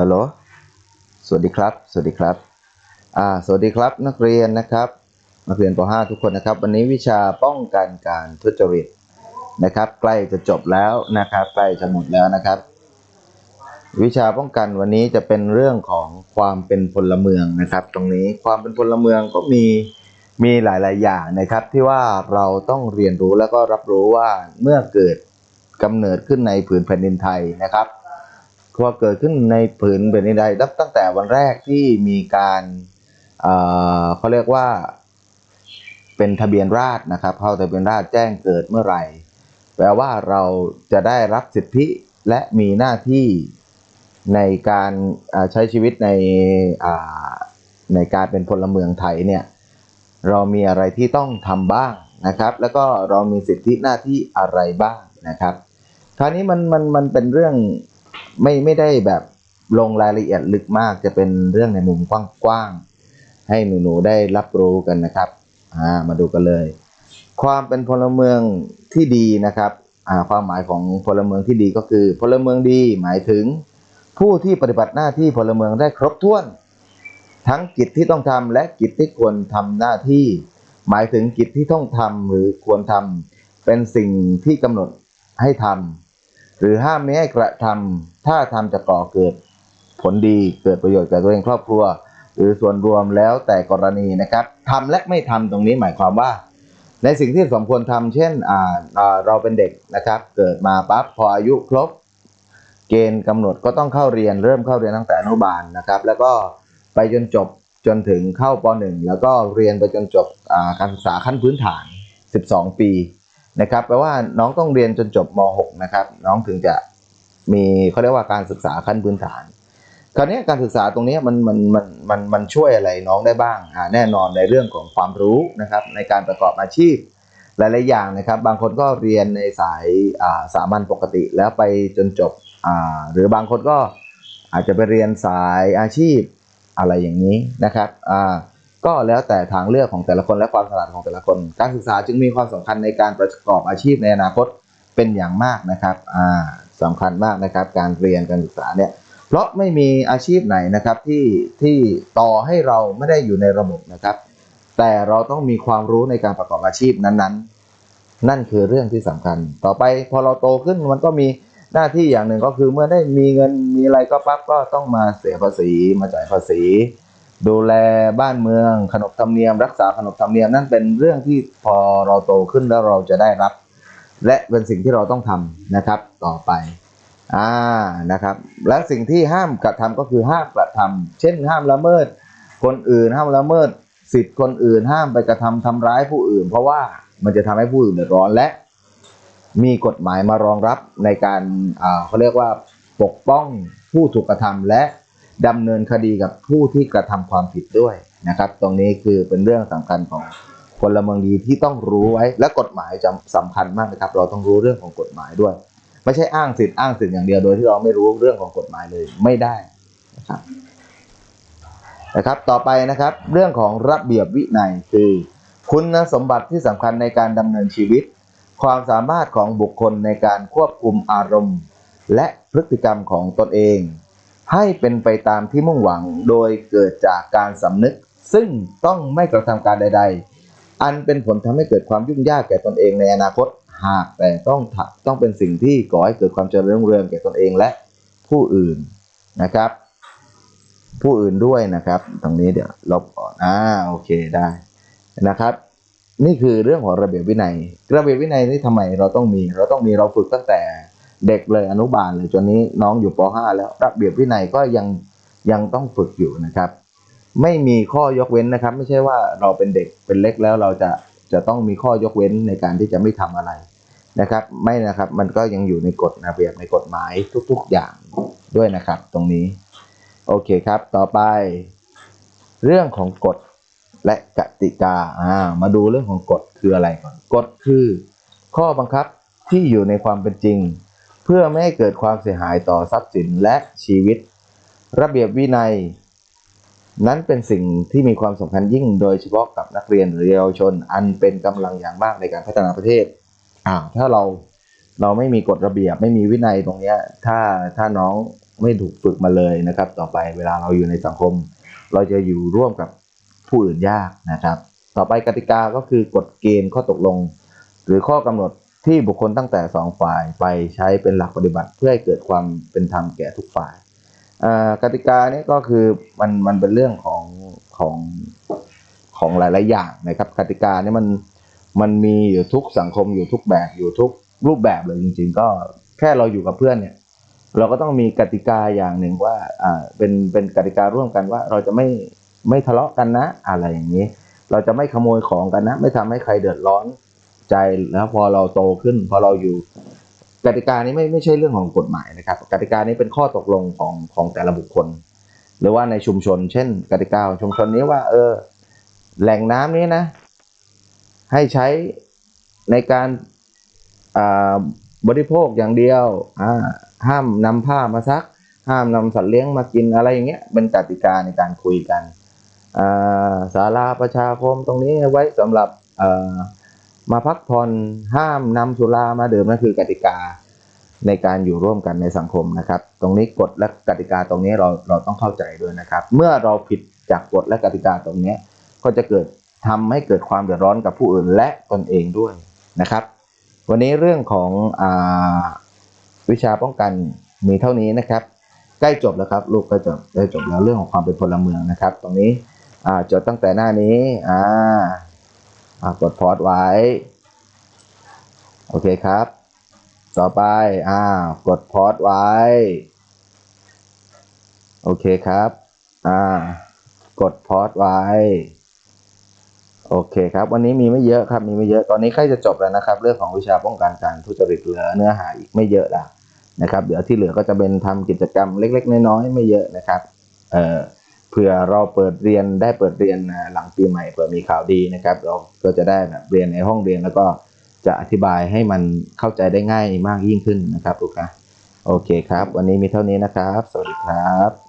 ฮัลโหล สวัสดีครับ สวัสดีครับ อ่า สวัสดีครับนักเรียนนะครับ นักเรียนป .5 ทุกคนนะครับ วันนี้วิชาป้องกันการทุจริตนะครับ ใกล้จะจบแล้วนะครับ ใกล้จะหมดแล้วนะครับ วิชาป้องกันวันนี้จะเป็นเรื่องของความเป็นพลเมืองนะครับ ตรงนี้ความเป็นพลเมืองก็มีมีหลาย ๆ อย่างนะครับที่ว่าเราต้องเรียนรู้แล้วก็รับรู้ว่าเมื่อเกิดกำเนิดขึ้นในผืนแผ่นดินไทยนะครับ พอเกิดขึ้นในผืนแผ่นดินไทยนับตั้งแต่วันแรกที่มีการเขาเรียกว่าเป็นทะเบียนราษนะครับเข้าทะเบียนราษแจ้งเกิดเมื่อไหร่ แปลว่าเราจะได้รับสิทธิและมีหน้าที่ในการใช้ชีวิตในในการเป็นพลเมืองไทยเนี่ยเรามีอะไรที่ต้องทำบ้างนะครับ แล้วก็เรามีสิทธิหน้าที่อะไรบ้างนะครับคราวนี้มันมันมันเป็นเรื่อง ไม่ไม่ได้แบบลงรายละเอียดลึกมากจะเป็นเรื่องในมุมกว้างๆ ให้หนูๆได้รับรู้กันนะครับอ่ามาดูกันเลย ความเป็นพลเมืองที่ดีนะครับอ่าความหมายของพลเมืองที่ดีก็คือ พลเมืองดีหมายถึง ผู้ที่ปฏิบัติหน้าที่พลเมืองได้ครบถ้วน ทั้งกิจที่ต้องทำและกิจที่ควรทำหน้าที่ หมายถึงกิจที่ต้องทำหรือควรทำเป็นสิ่งที่กำหนดให้ทำ หรือห้ามไม่ให้กระทำถ้าทำจะก่อเกิดผลดีเกิดประโยชน์แก่ตัวเองครอบครัว หรือส่วนรวมแล้วแต่กรณีนะครับทำและไม่ทำตรงนี้หมายความว่า ในสิ่งที่สมควรทำเช่นอ่าเราเป็นเด็กนะครับ เกิดมาปั๊บพออายุครบ เกณฑ์กำหนดก็ต้องเข้าเรียนเริ่มเข้าเรียนตั้งแต่อนุบาลนะครับ แล้วก็ไปจนจบจนถึงเข้าป .1 แล้วก็เรียนไปจนจบการศึกษาขั้นพื้นฐาน 12 ปี นะครับแปลว่าน้องต้องเรียนจนจบม .6 นะครับ น้องถึงจะมีเขาเรียกว่าการศึกษาขั้นพื้นฐาน คราวนี้การศึกษาตรงนี้มันมันมันมันมันช่วยอะไรน้องได้บ้างอ่าแน่นอนในเรื่องของความรู้นะครับ ในการประกอบอาชีพหลายๆอย่างนะครับ บางคนก็เรียนในสายาสามัญปกติแล้วไปจนจบหรือบางคนก็อาจจะไปเรียนสายอาชีพอะไรอย่างนี้นะครับ ก็แล้วแต่ทางเลือกของแต่ละคนและความถนัดของแต่ละคน การศึกษาจึงมีความสำคัญในการประกอบอาชีพในอนาคตเป็นอย่างมากนะครับอ่าสำคัญมากนะครับ การเรียนการศึกษาเนี่ยเพราะไม่มีอาชีพไหนนะครับที่ที่ต่อให้เราไม่ได้อยู่ในระบบนะครับ แต่เราต้องมีความรู้ในการประกอบอาชีพนั้นๆ นั่นคือเรื่องที่สำคัญ ต่อไปพอเราโตขึ้นมันก็มีหน้าที่อย่างหนึ่งก็คือเมื่อได้มีเงินมีอะไรก็ปั๊บก็ต้องมาเสียภาษีมาจ่ายภาษี ดูแลบ้านเมืองขนบธรรมเนียม รักษาขนบธรรมเนียมนั่นเป็นเรื่องที่พอเราโตขึ้นแล้วเราจะได้รับ และเป็นสิ่งที่เราต้องทำนะครับต่อไปอ่านะครับ และสิ่งที่ห้ามกระทำก็คือห้ามกระทำเช่น ห้ามละเมิด คนอื่นห้ามละเมิด สิทธิ์คนอื่นห้ามไปกระทำทำร้ายผู้อื่น เพราะว่ามันจะทำให้ผู้อื่นเดือดร้อนและ มีกฎหมายมารองรับในการอ่าเขาเรียกว่าปกป้องผู้ถูกกระทำและ ดำเนินคดีกับผู้ที่กระทำความผิดด้วยนะครับ ตรงนี้คือเป็นเรื่องสำคัญของพลเมืองดีที่ต้องรู้ไว้ และกฎหมายจำสำคัญมากนะครับ เราต้องรู้เรื่องของกฎหมายด้วย ไม่ใช่อ้างสิทธิ์อ้างสิทธิ์อย่างเดียวโดยที่เราไม่รู้เรื่องของกฎหมายเลยไม่ได้นะครับนะครับ ต่อไปนะครับ เรื่องของระเบียบวินัยคือ คุณสมบัติที่สำคัญในการดำเนินชีวิต ความสามารถของบุคคลในการควบคุมอารมณ์ และพฤติกรรมของตนเอง ให้เป็นไปตามที่มุ่งหวังโดยเกิดจากการสำนึก ซึ่งต้องไม่กระทำการใด ๆ อันเป็นผลทำให้เกิดความยุ่งยากแก่ตนเองในอนาคตหากแต่ต้องต้องเป็นสิ่งที่ก่อให้เกิดความเจริญรุ่งเรืองแก่ตนเองและผู้อื่นนะครับ ผู้อื่นด้วยนะครับ ตรงนี้เดี๋ยวลบก่อนอ่าโอเคได้นะครับ นี่คือเรื่องของระเบียบวินัย ระเบียบวินัยนี่ทำไมเราต้องมี เราต้องมีเราฝึกตั้งแต่ เด็กเลยอนุบาลเลยจนนี้น้องอยู่ป .5 แล้วระเบียบวินัยก็ยังยังต้องฝึกอยู่นะครับ ไม่มีข้อยกเว้นนะครับ ไม่ใช่ว่าเราเป็นเด็กเป็นเล็กแล้วเราจะจะต้องมีข้อยกเว้นในการที่จะไม่ทำอะไรนะครับ ไม่นะครับมันก็ยังอยู่ในกฎระเบียบในกฎหมายทุก ๆอย่างด้วยนะครับ ตรงนี้ โอเคครับ ต่อไป เรื่องของกฎและกติกาอ่ามาดูเรื่องของกฎคืออะไรก่อนกฎคือ ข้อบังคับที่อยู่ในความเป็นจริง พื่อไม่ให้เกิดความเสียหายต่อทรัพย์สินและชีวิต ระเบียบวินัย นั้นเป็นสิ่งที่มีความสำคัญยิ่งโดยเฉพาะกับนักเรียนหรือเยาวชน อันเป็นกำลังอย่างมากในการพัฒนาประเทศอ่าถ้าเราเราไม่มีกฎระเบียบไม่มีวินัยตรงนี้ถ้าถ้าน้องไม่ถูกฝึกมาเลยนะครับ ต่อไปเวลาเราอยู่ในสังคม เราจะอยู่ร่วมกับผู้อื่นยากนะครับ ต่อไปกติกาก็คือกฎเกณฑ์ข้อตกลง หรือข้อกำหนด ที่บุคคลตั้งแต่สองฝ่ายไปใช้เป็นหลักปฏิบัติเพื่อให้เกิดความเป็นธรรมแก่ทุกฝ่ายกติกานี้ก็คือมันมันเป็นเรื่องของของของหลาย ๆ อย่างนะครับกติกานี่มันมันมีอยู่ทุกสังคมอยู่ทุกแบบอยู่ทุกรูปแบบเลยจริง ๆ ก็แค่เราอยู่กับเพื่อนเนี่ย เราก็ต้องมีกติกาอย่างหนึ่งว่าอ่าเป็นเป็นกติการ่วมกันว่าเราจะไม่ไม่ทะเลาะกันนะอะไรอย่างนี้ เราจะไม่ขโมยของกันนะ ไม่ทำให้ใครเดือดร้อน ใจแล้วพอเราโตขึ้น พอเราอยู่กติกานี้ไม่ไม่ใช่เรื่องของกฎหมายนะครับกติกานี้เป็นข้อตกลงของของแต่ละบุคคล หรือว่าในชุมชน เช่น กติกาของชุมชนนี้ว่า เออ แหล่งน้ำนี้นะ ให้ใช้ในการบริโภคอย่างเดียวห้ามนำผ้ามาซัก ห้ามนำสัตว์เลี้ยงมากินอะไรอย่างเงี้ยเป็นกติกาในการคุยกันอ่าศาลาประชาคมตรงนี้ไว้สำหรับเอ่อ มาพักผ่อนห้ามนำสุรามาดื่มนั่นคือกติกาในการอยู่ร่วมกันในสังคมนะครับ ตรงนี้กฎและกติกาตรงนี้เราเราต้องเข้าใจด้วยนะครับ เมื่อเราผิดจากกฎและกติกาตรงนี้ก็จะเกิดทำให้เกิดความเดือดร้อนกับผู้อื่นและตนเองด้วยนะครับ วันนี้เรื่องของอวิชาป้องกันมีเท่านี้นะครับ ใกล้จบแล้วครับลูกใกล้จบใกล้จบแล้วเรื่องของความเป็นพลเมืองนะครับ ตรงนี้จดตั้งแต่หน้านี้อ่า กดพอดไว้ โอเคครับ ต่อไปอ่ากดพอดไว้ โอเคครับอ่ากดพอดไว้ โอเคครับ วันนี้มีไม่เยอะครับ มีไม่เยอะ ตอนนี้ใกล้จะจบแล้วนะครับ เรื่องของวิชาป้องกันการทุจริตเหลือเนื้อหาอีกไม่เยอะละนะครับ เดี๋ยวที่เหลือก็จะเป็นทำกิจกรรมเล็ก ๆ น้อยๆไม่เยอะนะครับ เอ่อ เผื่อเราเปิดเรียนได้เปิดเรียนหลังปีใหม่เผื่อมีข่าวดีนะครับ เราก็จะได้แบบเรียนในห้องเรียนแล้วก็จะอธิบายให้มันเข้าใจได้ง่ายมากยิ่งขึ้นนะครับลูกค้าโอเคครับ วันนี้มีเท่านี้นะครับ สวัสดีครับ